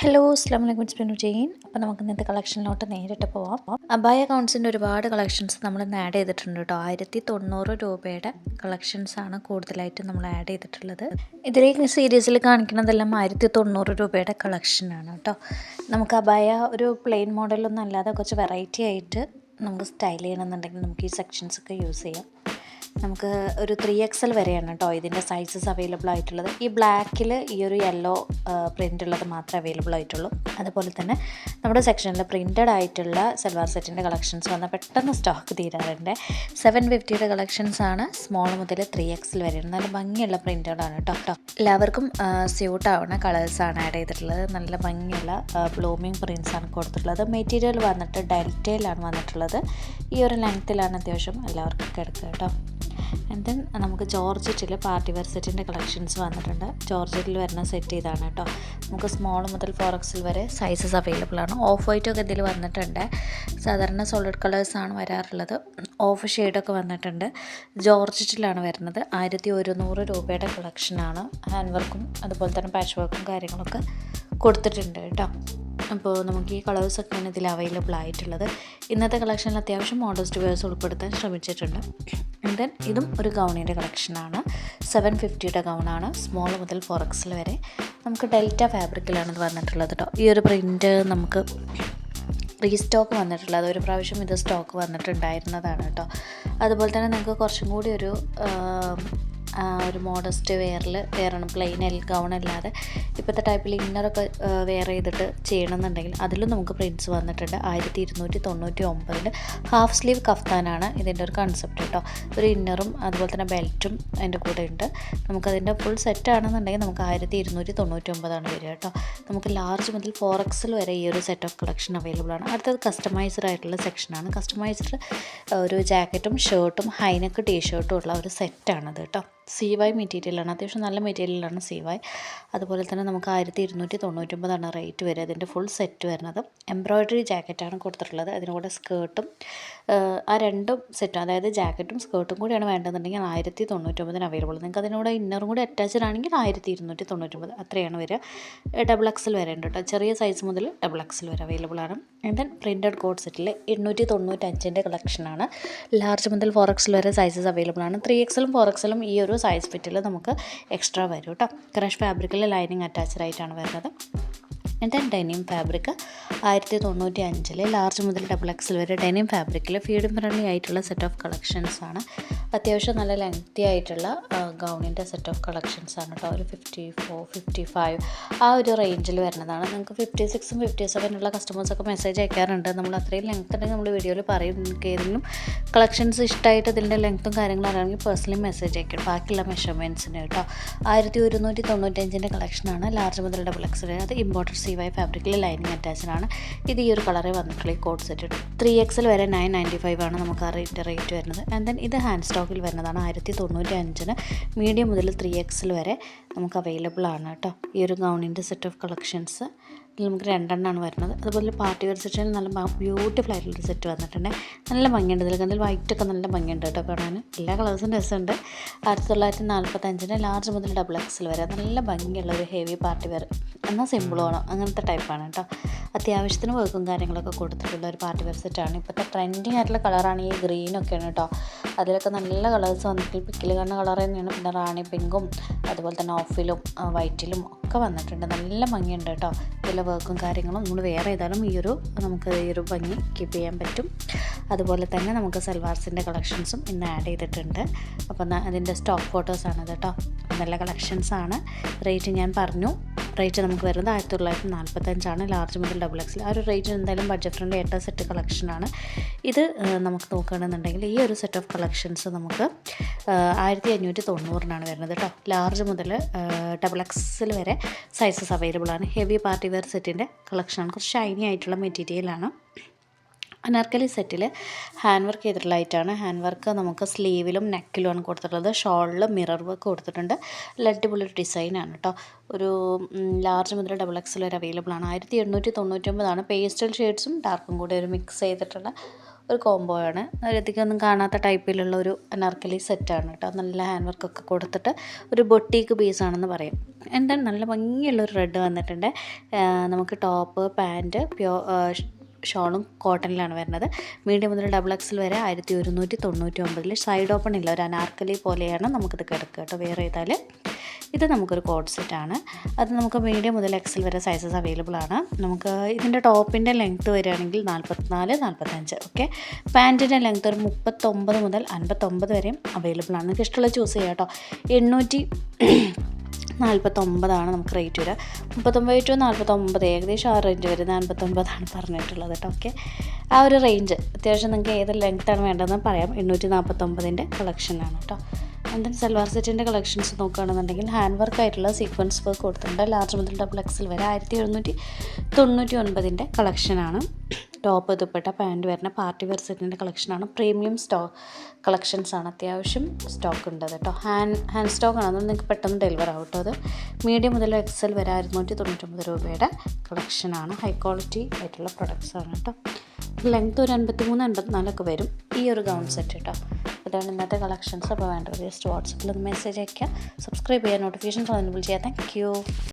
Hello അസ്ലാം വലൈക്കും it's Jain അപ്പോൾ നമുക്ക് ഇന്നത്തെ കളക്ഷനിലോട്ട് നേരിട്ട് പോവാം. അബായ അക്കൗണ്ട്സിന്റെ ഒരുപാട് കളക്ഷൻസ് നമ്മൾ ഇന്ന് ആഡ് ചെയ്തിട്ടുണ്ട് കേട്ടോ ആയിരത്തി തൊണ്ണൂറ് രൂപയുടെ കളക്ഷൻസാണ് കൂടുതലായിട്ട് നമ്മൾ ആഡ് ചെയ്തിട്ടുള്ളത്. ഇതിലേക്ക് സീരീസിൽ കാണിക്കുന്നതെല്ലാം ആയിരത്തി തൊണ്ണൂറ് രൂപയുടെ കളക്ഷനാണ് കേട്ടോ നമുക്ക് അബായ ഒരു പ്ലെയിൻ മോഡലൊന്നും അല്ലാതെ കുറച്ച് വെറൈറ്റി ആയിട്ട് നമുക്ക് സ്റ്റൈൽ ചെയ്യണമെന്നുണ്ടെങ്കിൽ നമുക്ക് ഈ സെക്ഷൻസ് ഒക്കെ യൂസ് ചെയ്യാം. നമുക്ക് ഒരു ത്രീ എക്സ് എൽ വരെയാണ് കേട്ടോ ഇതിന്റെ സൈസസ് അവൈലബിൾ ആയിട്ടുള്ളത്. ഈ ബ്ലാക്കിൽ ഈ ഒരു യെല്ലോ പ്രിന്റ് ഉള്ളത് മാത്രമേ അവൈലബിൾ ആയിട്ടുള്ളൂ. അതുപോലെ തന്നെ നമ്മുടെ സെക്ഷനിൽ പ്രിന്റഡ് ആയിട്ടുള്ള സൽവാർ സെറ്റിന്റെ കളക്ഷൻസ് വന്നാൽ പെട്ടെന്ന് സ്റ്റോക്ക് തീരാറുണ്ട്. സെവൻ ഫിഫ്റ്റിയുടെ കളക്ഷൻസ് ആണ് സ്മോൾ മുതൽ ത്രീ എക്സിൽ വരെയാണ് നല്ല ഭംഗിയുള്ള പ്രിന്റഡാണ് കേട്ടോ കേട്ടോ എല്ലാവർക്കും സ്യൂട്ട് ആവുന്ന കളേഴ്സാണ് ആഡ് ചെയ്തിട്ടുള്ളത്. നല്ല ഭംഗിയുള്ള ബ്ലൂമിങ് പ്രിൻസ് ആണ് കൊടുത്തിട്ടുള്ളത്. മെറ്റീരിയൽ വന്നിട്ട് ഡെൽറ്റയിലാണ് വന്നിട്ടുള്ളത്. ഈ ഒരു ലെങ്ത്തിലാണ് അത്യാവശ്യം എല്ലാവർക്കും കിടക്കുക കേട്ടോ ആൻഡ് ദെൻ നമുക്ക് ജോർജറ്റിൽ പാർട്ടി വെയർ സെറ്റിന്റെ കളക്ഷൻസ് വന്നിട്ടുണ്ട്. ജോർജറ്റിൽ വരുന്ന സെറ്റ് ഇതാണ് കേട്ടോ. നമുക്ക് സ്മോൾ മുതൽ ഫോർ എക്സിൽ വരെ സൈസസ് അവൈലബിൾ ആണ്. ഓഫ് വൈറ്റ് ഒക്കെ ഇതിൽ വന്നിട്ടുണ്ട്. സാധാരണ സോളിഡ് കളേഴ്സാണ് വരാറുള്ളത്. ഓഫ് ഷെയ്ഡൊക്കെ വന്നിട്ടുണ്ട്. ജോർജറ്റിലാണ് വരുന്നത്. ആയിരത്തി ഒരുന്നൂറ് രൂപയുടെ കളക്ഷനാണ് ഹാൻഡ് വർക്കും അതുപോലെ തന്നെ പാച്ച് വർക്കും കാര്യങ്ങളൊക്കെ കൊടുത്തിട്ടുണ്ട് കേട്ടോ. അപ്പോൾ നമുക്ക് ഈ കളേഴ്സൊക്കെയാണ് ഇതിൽ അവൈലബിൾ ആയിട്ടുള്ളത്. ഇന്നത്തെ കളക്ഷനിൽ അത്യാവശ്യം മോഡസ്റ്റ് വെയേഴ്സ് ഉൾപ്പെടുത്താൻ ശ്രമിച്ചിട്ടുണ്ട്. ദെൻ ഇതും ഒരു ഗൗണിന്റെ കളക്ഷനാണ് സെവൻ ഫിഫ്റ്റിയുടെ ഗൗണാണ് സ്മോൾ മുതൽ ഫോർ എക്സിൽ വരെ. നമുക്ക് ഡെൽറ്റ ഫാബ്രിക്കിലാണ് ഇത് വന്നിട്ടുള്ളത് കേട്ടോ ഈ ഒരു പ്രിന്റ് നമുക്ക് റീസ്റ്റോക്ക് വന്നിട്ടുള്ളത്. ഒരു പ്രാവശ്യം ഇത് സ്റ്റോക്ക് വന്നിട്ടുണ്ടായിരുന്നതാണ് കേട്ടോ അതുപോലെ തന്നെ നിങ്ങൾക്ക് കുറച്ചും കൂടി ഒരു ഒരു മോഡസ്റ്റ് വെയറിൽ വേറണം പ്ലെയിൻ എൽ ഗൗൺ അല്ലാതെ ഇപ്പോഴത്തെ ടൈപ്പിൽ ഇന്നറൊക്കെ വെയർ ചെയ്തിട്ട് ചെയ്യണമെന്നുണ്ടെങ്കിൽ അതിലും നമുക്ക് പ്രിന്റ്സ് വന്നിട്ടുണ്ട്. ആയിരത്തി ഇരുന്നൂറ്റി തൊണ്ണൂറ്റി ഒമ്പതിൽ ഹാഫ് സ്ലീവ് കഫ്താനാണ് ഇതിന്റെ ഒരു കൺസെപ്റ്റ് കേട്ടോ ഒരു ഇന്നറും അതുപോലെ തന്നെ ബെൽറ്റും അതിന്റെ കൂടെ ഉണ്ട്. നമുക്കതിന്റെ ഫുൾ സെറ്റ് ആണെന്നുണ്ടെങ്കിൽ നമുക്ക് ആയിരത്തി ഇരുന്നൂറ്റി തൊണ്ണൂറ്റി ഒമ്പതാണ് വരിക കേട്ടോ നമുക്ക് ലാർജ് മുതൽ ഫോർ എക്സിൽ വരെ ഈ ഒരു സെറ്റ് ഓഫ് കളക്ഷൻ അവൈലബിൾ ആണ്. അടുത്തത് കസ്റ്റമൈസ്ഡ് ആയിട്ടുള്ള സെക്ഷനാണ് കസ്റ്റമൈസ്ഡ് ഒരു ജാക്കറ്റും ഷർട്ടും ഹൈനക്ക് ടീഷർട്ടും ഉള്ള ഒരു സെറ്റാണത് കേട്ടോ സി വൈ മെറ്റീരിയലാണ്. അത്യാവശ്യം നല്ല മെറ്റീരിയലാണ് സി വൈ. അതുപോലെ തന്നെ നമുക്ക് ആയിരത്തി ഇരുന്നൂറ്റി തൊണ്ണൂറ്റൊമ്പതാണ് റേറ്റ് വരിക അതിന്റെ ഫുൾ സെറ്റ് വരുന്നത്. എംബ്രോയ്ഡറി ജാക്കറ്റാണ് കൊടുത്തിട്ടുള്ളത്. അതിന്റെ കൂടെ സ്കേർട്ടും ആ രണ്ടും സെറ്റും അതായത് ജാക്കറ്റും സ്കേർട്ടും കൂടിയാണ് വേണ്ടതെന്നുണ്ടെങ്കിൽ ആയിരത്തി തൊണ്ണൂറ്റൊമ്പതിന് അവൈലബിൾ നിങ്ങൾക്ക് അതിനോട് ഇന്നറും കൂടി അറ്റാച്ച്ഡ് ആണെങ്കിൽ ആയിരത്തി ഇരുന്നൂറ്റി തൊണ്ണൂറ്റൊമ്പത് അത്രയാണ് വരിക. ഡബിൾ എക്സൽ വരെ ഉണ്ട് കേട്ടോ. ചെറിയ സൈസ് മുതൽ ഡബിൾ എക്സൽ വരെ അവൈലബിൾ ആണ്. ആൻഡ് ദെൻ പ്രിന്റഡ് കോഡ് സെറ്റിൽ എണ്ണൂറ്റി തൊണ്ണൂറ്റഞ്ചിന്റെ കളക്ഷനാണ്. ലാർജ് മുതൽ ഫോർ എക്സൽ വരെ സൈസസ് അവൈലബിൾ ആണ്. ത്രീ എക്സലും ഫോർ എക്സലും ഈ ഒരു സൈസ് ഫിറ്റിൽ നമുക്ക് എക്സ്ട്രാ വരും കേട്ടോ ക്രഷ് ഫാബ്രിക്കിൽ ലൈനിങ് അറ്റാച്ച്ഡ് ആയിട്ടാണ് വരുന്നത്. എന്നിട്ട് ഡെനിം ഫാബ്രിക് ആയിരത്തി തൊണ്ണൂറ്റി അഞ്ചിൽ ലാർജ് മുതൽ ഡബിൾ എക്സിൽ വരെ ഡെനിം ഫാബ്രിക്കിൽ ഫീഡും ഫ്രണ്ട്ലി ആയിട്ടുള്ള സെറ്റ് ഓഫ് കളക്ഷൻസ് ആണ് അത്യാവശ്യം നല്ല ലെങ്തി ആയിട്ടുള്ള ഗൗണിന്റെ സെറ്റ് ഓഫ് കളക്ഷൻസ് ആണ് കേട്ടോ ഒരു ഫിഫ്റ്റി ഫോർ ഫിഫ്റ്റി ഫൈവ് ആ ഒരു റേഞ്ചിൽ വരുന്നതാണ്. നിങ്ങൾക്ക് ഫിഫ്റ്റി സിക്സും ഫിഫ്റ്റി സെവനുള്ള കസ്റ്റമേഴ്സൊക്കെ മെസ്സേജ് അയക്കാറുണ്ട്. നമ്മൾ അത്രയും ലെങ്ത് ഉണ്ടെങ്കിൽ നമ്മൾ വീഡിയോയിൽ പറയും. നിങ്ങൾക്ക് ഏതെങ്കിലും കളക്ഷൻസ് ഇഷ്ടമായിട്ട് ഇതിന്റെ ലെങ്ത്തും കാര്യങ്ങളും അറിയാമെങ്കിൽ പേഴ്സണലി മെസ്സേജ് അയക്കും. ബാക്കിയുള്ള മെഷർമെന്റ്സിന് കേട്ടോ ആയിരത്തി ഒരുന്നൂറ്റി തൊണ്ണൂറ്റഞ്ചിന്റെ കളക്ഷനാണ് ലാർജ് മുതൽ ഡബിൾ എക്സ് അത് ഇമ്പോർട്ടഡ് സി വൈ ഫാബ്രിക്കിൽ ലൈനിങ് അറ്റാച്ച്ഡ് ആണ്. ഇത് ഈ ഒരു കളറേ വന്നിട്ടുള്ള ഈ കോഡ് സെറ്റ് ത്രീ എക്സിൽ വരെ നയൻ നയന്റി ഫൈവ് ആണ് നമുക്ക് ആ റേറ്റ് റേറ്റ് വരുന്നത്. ആൻഡ് ദെൻ ഇത് ഹാൻഡ് സ്റ്റോക്കിൽ വരുന്നതാണ് ആയിരത്തി തൊണ്ണൂറ്റി അഞ്ചിന് മീഡിയം മുതൽ ത്രീ എക്സിൽ വരെ നമുക്ക് അവൈലബിൾ ആണ് കേട്ടോ. ഈ ഒരു ഗൗണിന്റെ സെറ്റ് ഓഫ് കളക്ഷൻസ് ഇതിൽ നമുക്ക് രണ്ടെണ്ണമാണ് വരുന്നത്. അതുപോലെ പാർട്ടി വെയർ സെക്ഷനിൽ നല്ല ബ്യൂട്ടിഫുൾ ആയിട്ടുള്ള സെറ്റ് വന്നിട്ടുണ്ട്. നല്ല ഭംഗിയുണ്ട്. ഇതിൽ കണ്ടിൽ വൈറ്റ് ഒക്കെ നല്ല ഭംഗിയുണ്ട് കേട്ടോ കാണാൻ. എല്ലാ കളേഴ്സും രസമുണ്ട്. ആയിരത്തി തൊള്ളായിരത്തി നാൽപ്പത്തഞ്ചിന് ലാർജ് മുതൽ ഡബിൾ എക്സിൽ വരെ നല്ല ഭംഗിയുള്ള ഒരു ഹെവി പാർട്ടി വെയർ എന്നാൽ സിമ്പിൾ അങ്ങനത്തെ ടൈപ്പാണ് കേട്ടോ അത്യാവശ്യത്തിന് വർക്കും കാര്യങ്ങളൊക്കെ കൊടുത്തിട്ടുള്ള ഒരു പാർട്ടി വെയർ സെറ്റാണ് ഇപ്പോഴത്തെ ട്രെൻഡിങ് ആയിട്ടുള്ള കളറാണ് ഈ ഗ്രീനൊക്കെയാണ് കേട്ടോ അതിലൊക്കെ നല്ല കളേഴ്സ് വന്നിട്ട് പിക്കിൽ കാണുന്ന കളർ തന്നെയാണ്. പിന്നെ റാണി പിങ്കും അതുപോലെ തന്നെ ഓഫിലും വൈറ്റിലും ഒക്കെ വന്നിട്ടുണ്ട്. നല്ല ഭംഗിയുണ്ട് കേട്ടോ ഇതിലെ വർക്കും കാര്യങ്ങളും നമ്മൾ വേറെ ഏതായാലും ഈ ഒരു നമുക്ക് ഈ ഒരു ഭംഗി കീപ്പ് ചെയ്യാൻ പറ്റും. അതുപോലെ തന്നെ നമുക്ക് സൽവാർസിന്റെ കളക്ഷൻസും ഇന്ന് ആഡ് ചെയ്തിട്ടുണ്ട്. അപ്പം അതിന്റെ സ്റ്റോക്ക് ഫോട്ടോസാണ് കേട്ടോ നല്ല കളക്ഷൻസാണ് റേറ്റ് ഞാൻ പറഞ്ഞു. റേറ്റ് നമുക്ക് വരുന്നത് ആയിരത്തി തൊള്ളായിരത്തി നാൽപ്പത്തഞ്ചാണ് ലാർജ് മുതൽ ഡബിൾ എക്സിൽ ആ ഒരു റേറ്റ് എന്തായാലും ബഡ്ജറ്റ് ഫ്രണ്ട്ലി എട്ട് സെറ്റ് കളക്ഷനാണ് ഇത് നമുക്ക് നോക്കുകയാണെന്നുണ്ടെങ്കിൽ ഈ ഒരു സെറ്റ് ഓഫ് കളക്ഷൻസ് നമുക്ക് ആയിരത്തി അഞ്ഞൂറ്റി തൊണ്ണൂറിനാണ് വരുന്നത് കേട്ടോ ലാർജ് മുതൽ ഡബിൾ എക്സിൽ വരെ സൈസസ് അവൈലബിൾ ആണ്. ഹെവി പാർട്ടി വെയർ സെറ്റിന്റെ കളക്ഷനാണ് കുറച്ച് ഷൈനി ആയിട്ടുള്ള മെറ്റീരിയലാണ് അനാർക്കലി സെറ്റിൽ ഹാൻഡ് വർക്ക് ചെയ്തിട്ടുള്ള ഐറ്റമാണ്. ഹാൻഡ് വർക്ക് നമുക്ക് സ്ലീവിലും നെക്കിലുമാണ് കൊടുത്തിട്ടുള്ളത്. ഷോളിൽ മിറർ വർക്ക് കൊടുത്തിട്ടുണ്ട്. അടിപൊളി ഡിസൈനാണ് കേട്ടോ ഒരു ലാർജ് മുതൽ ഡബിൾ എക്സൽ വരെ അവൈലബിൾ ആണ്. ആയിരത്തി എണ്ണൂറ്റി തൊണ്ണൂറ്റൊമ്പതാണ് പേസ്റ്റൽ ഷെയ്ഡ്സും ഡാർക്കും കൂടി ഒരു മിക്സ് ചെയ്തിട്ടുള്ള ഒരു കോംബോ ആണ്. അതിലധികം ഒന്നും കാണാത്ത ടൈപ്പിലുള്ള ഒരു അനാർക്കലി സെറ്റാണ് കേട്ടോ നല്ല ഹാൻഡ് വർക്കൊക്കെ കൊടുത്തിട്ട് ഒരു ബൊട്ടീക്ക് പീസാണെന്ന് പറയും. എന്താണ്? നല്ല ഭംഗിയുള്ളൊരു റെഡ് വന്നിട്ടുണ്ട്. നമുക്ക് ടോപ്പ് പാന്റ് പ്യോ ഷോളും കോട്ടണിലാണ് വരുന്നത്. മീഡിയം മുതൽ ഡബിൾ എക്സൽ വരെ ആയിരത്തി ഒരുന്നൂറ്റി തൊണ്ണൂറ്റി ഒമ്പതിൽ സൈഡ് ഓപ്പൺ ഇല്ല. ഒരു അനാർക്കലി പോലെയാണ് നമുക്കിത് കിടക്കുക കേട്ടോ. വേറെ ചെയ്താൽ ഇത് നമുക്കൊരു കോഡ് സെറ്റാണ് അത് നമുക്ക് മീഡിയം മുതൽ എക്സൽ വരെ സൈസസ് അവൈലബിൾ ആണ്. നമുക്ക് ഇതിന്റെ ടോപ്പിന്റെ ലെങ്ത്ത് വരികയാണെങ്കിൽ നാൽപ്പത്തിനാല് നാൽപ്പത്തഞ്ച് ഓക്കെ പാന്റിന്റെ ലെങ്ത്ത് ഒരു മുപ്പത്തൊമ്പത് മുതൽ അൻപത്തൊമ്പത് വരെയും അവൈലബിൾ ആണ്. നിങ്ങൾക്ക് ഇഷ്ടമുള്ള ചൂസ് ചെയ്യാം കേട്ടോ. എണ്ണൂറ്റി നാൽപ്പത്തൊമ്പതാണ് നമുക്ക് റേറ്റ് വരിക. മുപ്പത്തൊമ്പത് ടു നാൽപ്പത്തൊമ്പത് ഏകദേശം ആ റേഞ്ച് വരെ നാൽപ്പത്തൊമ്പതാണ് പറഞ്ഞിട്ടുള്ളത് കേട്ടോ. ഓക്കെ ആ ഒരു റേഞ്ച് അത്യാവശ്യം നിങ്ങൾക്ക് ഏത് ലെങ്ത്താണ് വേണ്ടതെന്ന് പറയാം. എണ്ണൂറ്റി നാൽപ്പത്തൊമ്പതിന്റെ കളക്ഷനാണ് കേട്ടോ. എന്തെങ്കിലും സൽവാർ സെറ്റിന്റെ കളക്ഷൻസ് നോക്കുകയാണെന്നുണ്ടെങ്കിൽ ഹാൻഡ് വർക്ക് ആയിട്ടുള്ള സീക്വൻസ് വർക്ക് കൊടുത്തിട്ടുണ്ട്. ലാർജ് മുതൽ ഡബിൾ എക്സൽ വരെ ആയിരത്തി എഴുന്നൂറ്റി തൊണ്ണൂറ്റി ഒൻപതിന്റെ കളക്ഷനാണ് ടോപ്പ് ദുപ്പട്ട പാന്റ് വരുന്ന പാർട്ടി വെയർ സെറ്റിന്റെ കളക്ഷനാണ് പ്രീമിയം സ്റ്റോ കളക്ഷൻസ് ആണ് അത്യാവശ്യം സ്റ്റോക്ക് ഉണ്ട് കേട്ടോ ഹാൻഡ് ഹാൻഡ് സ്റ്റോക്ക് ആണ്. നിങ്ങൾക്ക് പെട്ടെന്ന് ഡെലിവർ ആവും കേട്ടോ അത്. മീഡിയം മുതൽ എക്സൽ വരെ അറുന്നൂറ്റി തൊണ്ണൂറ്റൊമ്പത് രൂപയുടെ കളക്ഷനാണ് ഹൈ ക്വാളിറ്റി ആയിട്ടുള്ള പ്രൊഡക്ട്സ് ആണ് കേട്ടോ ലെങ്ത് ഒരു അൻപത്തി മൂന്ന് അൻപത്തിനാലൊക്കെ വരും ഈ ഒരു ഗൗൺ സെറ്റ് കേട്ടോ ഇതാണ് ഇന്നത്തെ കളക്ഷൻസ് അപ്പോൾ വേണ്ടത് ജസ്റ്റ് വാട്സപ്പിൽ ഒന്ന് മെസ്സേജ് അയയ്ക്കുക സബ്സ്ക്രൈബ് ചെയ്യുക നോട്ടിഫിക്കേഷൻസ് അവൈലബിൾ ചെയ്യാം. Thank you